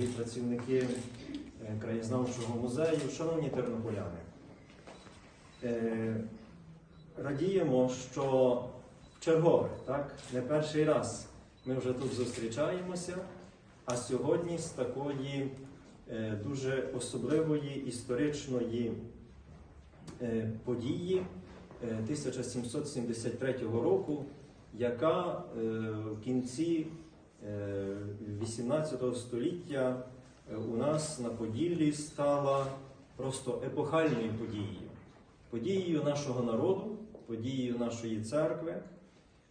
дорогі працівники е, краєзнавчого музею, шановні тернополяни. Е, Радіємо, що чергове, так, не перший раз ми вже тут зустрічаємося, а сьогодні з такої е, дуже особливої історичної події е, 1773 року, яка в кінці е, 18 століття е, у нас на Поділлі стала просто епохальною подією. Подією нашого народу, подією нашої церкви,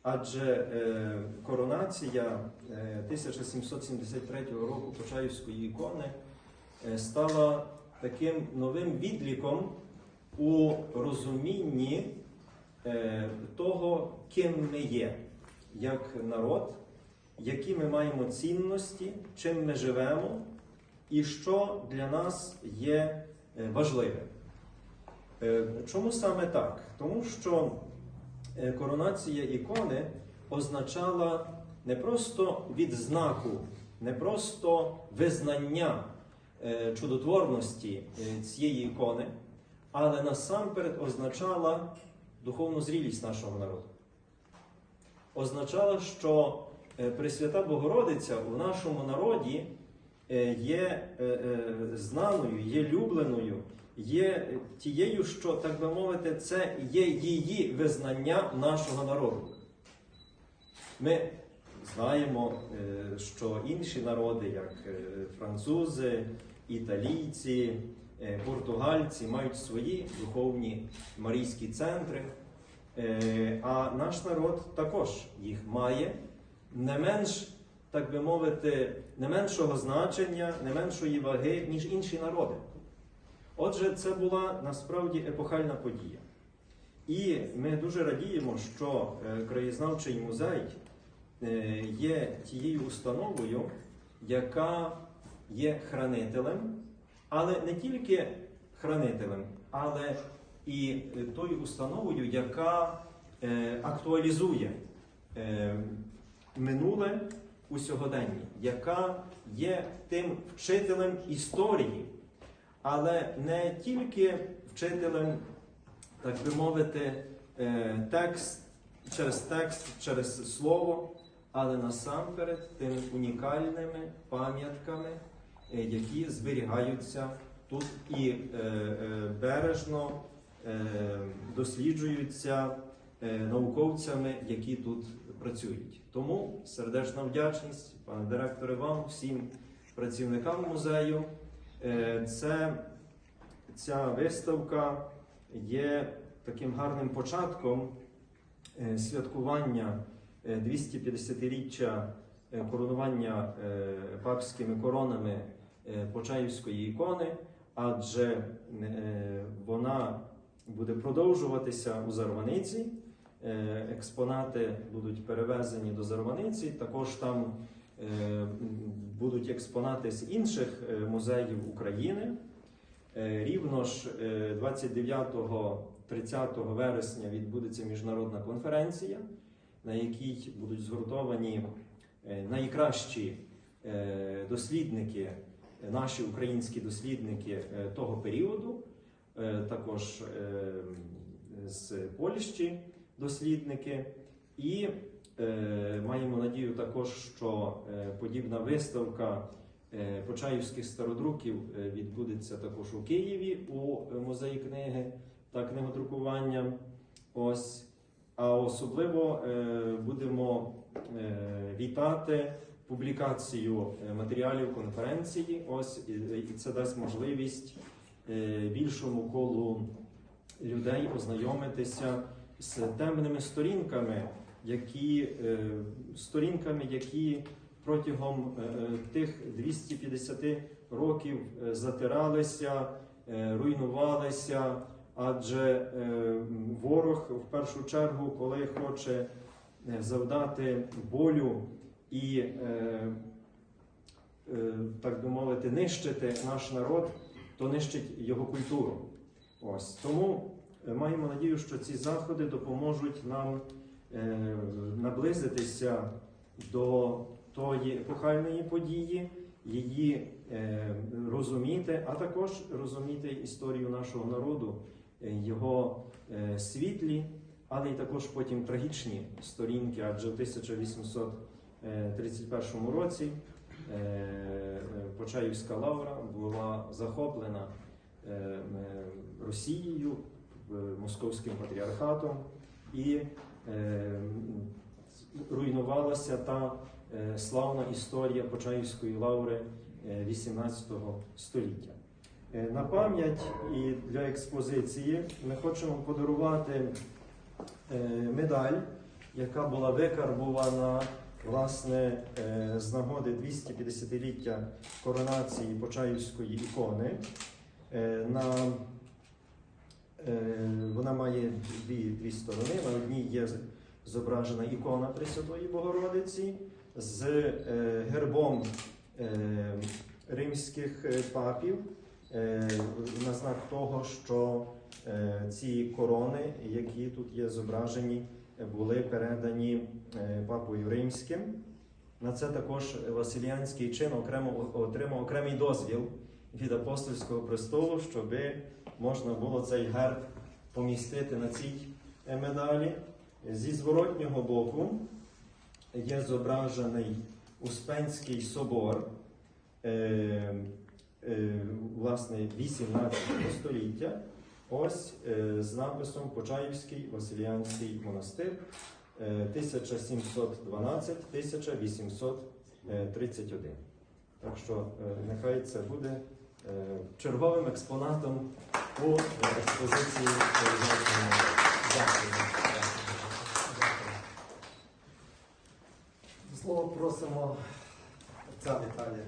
адже е, коронація е, 1773 року Почаївської ікони е, стала таким новим відліком у розумінні е, того, ким ми є, як народ, які ми маємо цінності, чим ми живемо і що для нас є е, важливим. Е, Чому саме так? Тому що е, коронація ікони означала не просто відзнаку, не просто визнання е, чудотворності цієї ікони, але насамперед означала духовну зрілість нашого народу. Означала, що Пресвята Богородиця у нашому народі е, є е, е, знаною, є любленою, є тією, що, так би мовити, це є її визнання нашого народу. Ми знаємо, е, що інші народи, як е, французи, італійці, е, португальці, мають свої духовні марійські центри. Е, А наш народ також їх має не менш, так би мовити, не меншого значення, не меншої ваги, ніж інші народи. Отже, це була насправді епохальна подія. І ми дуже радіємо, що е, краєзнавчий музей е, є тією установою, яка є хранителем, але не тільки хранителем, але і е, тою установою, яка актуалізує минуле у сьогоденні, яка є тим вчителем історії, але не тільки вчителем, так би мовити, е, текст через текст, через слово, але насамперед тими унікальними пам'ятками, е, які зберігаються тут і е, бережно досліджуються науковцями, які тут працюють. Тому сердечна вдячність, пане директоре, вам, всім працівникам музею. Е, Це ця виставка є таким гарним початком е, святкування е, 250-річчя е, коронування е, папськими коронами е, Почаївської ікони, адже е, вона буде продовжуватися у Зарваниці. Е, Експонати будуть перевезені до Зарваниці. Також там е, будуть експонати з інших е, музеїв України. Рівно ж е, 29-30 вересня відбудеться міжнародна конференція, на якій будуть згуртовані найкращі дослідники, наші українські дослідники того періоду, також з Польщі дослідники. І е, маємо надію також, що е, подібна виставка е, Почаївських стародруків е, відбудеться також у Києві у е, музеї книги та книгодрукування. Ось. А особливо е, будемо е, вітати публікацію е, матеріалів конференції. Ось і, це дасть можливість більшому колу людей ознайомитися з темними сторінками, які, е, сторінками, які протягом е, е, тих 250 років затиралися, руйнувалися. Адже ворог в першу чергу, коли хоче завдати болю і, так би мовити, нищити наш народ, то нищить його культуру. Ось тому маємо надію, що ці заходи допоможуть нам е, наблизитися до тої епохальної події, її е, розуміти, а також розуміти історію нашого народу, е, його світлі, але й також потім трагічні сторінки, адже в 1831 році Почаївська лавра була захоплена Росією, Московським патріархатом і е, руйнувалася та е, славна історія Почаївської лаври е, 18 століття. Е, На пам'ять і для експозиції ми хочемо подарувати е, медаль, яка була викарбувана власне е, з нагоди 250-ліття коронації Почаївської ікони. Е, На Е, Вона має дві, дві сторони. На одній є зображена ікона Пресвятої Богородиці з е, гербом е, римських е, папів е, на знак того, що е, ці корони, які тут є зображені, е, були передані е, папою римським. На це також Василіанський чин окремо отримав окремий дозвіл від апостольського престолу, щоби можна було цей герб помістити на цій е, медалі. Зі зворотнього боку є зображений Успенський собор, е, е, власне, 18 століття. Ось з написом Почаївський Василіанський монастир е, 1712-1831. Так що нехай це буде черговим експонатом у експозиції. Дякую. Дякую. Слово просимо отця Віталія.